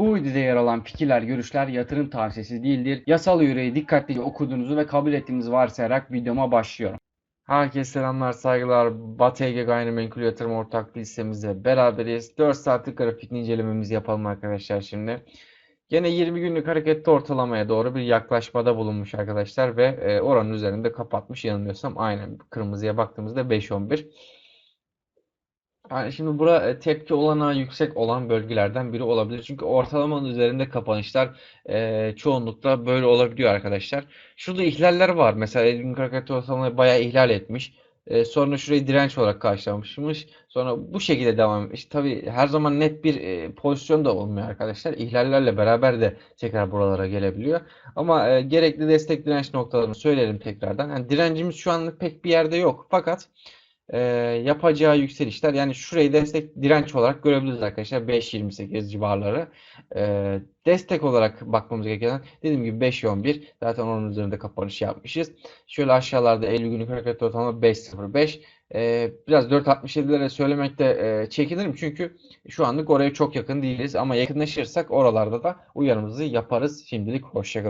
Bu videoda yer alan fikirler, görüşler yatırım tavsiyesi değildir. Yasal yüreği dikkatlice okuduğunuzu ve kabul ettiğinizi varsayarak videoma başlıyorum. Herkese selamlar, saygılar. Batı Ege Gayrimenkul Yatırım Ortaklığı listemizde beraberiz. 4 saatlik grafik incelememizi yapalım arkadaşlar şimdi. Yine 20 günlük hareketli ortalamaya doğru bir yaklaşmada bulunmuş arkadaşlar ve e, oranın üzerinde kapatmış yanılmıyorsam aynen kırmızıya baktığımızda 5.11. Yani şimdi bura e, tepki olanağı yüksek olan bölgelerden biri olabilir. Çünkü ortalamanın üzerinde kapanışlar e, çoğunlukla böyle olabiliyor arkadaşlar. Şurada ihlaller var. Mesela 50 günlük hareketli ortalamayı bayağı ihlal etmiş. E, sonra şurayı direnç olarak karşılamışmış. Sonra bu şekilde devam etmiş. Tabii her zaman net bir e, pozisyon da olmuyor arkadaşlar. İhlallerle beraber de tekrar buralara gelebiliyor. Ama e, gerekli destek direnç noktalarını söyleyelim tekrardan. Yani direncimiz şu anlık pek bir yerde yok. Fakat e, yapacağı yükselişler yani şurayı destek direnç olarak görebiliriz arkadaşlar 5.28 civarları. E, destek olarak bakmamız gereken dediğim gibi 5.11 zaten onun üzerinde kapanış yapmışız. Şöyle aşağılarda 50 günlük hareket ortalama 5.05 e, biraz 4.67'lere söylemekte e, çekinirim çünkü şu anlık oraya çok yakın değiliz ama yakınlaşırsak oralarda da uyarımızı yaparız. Şimdilik hoşçakalın.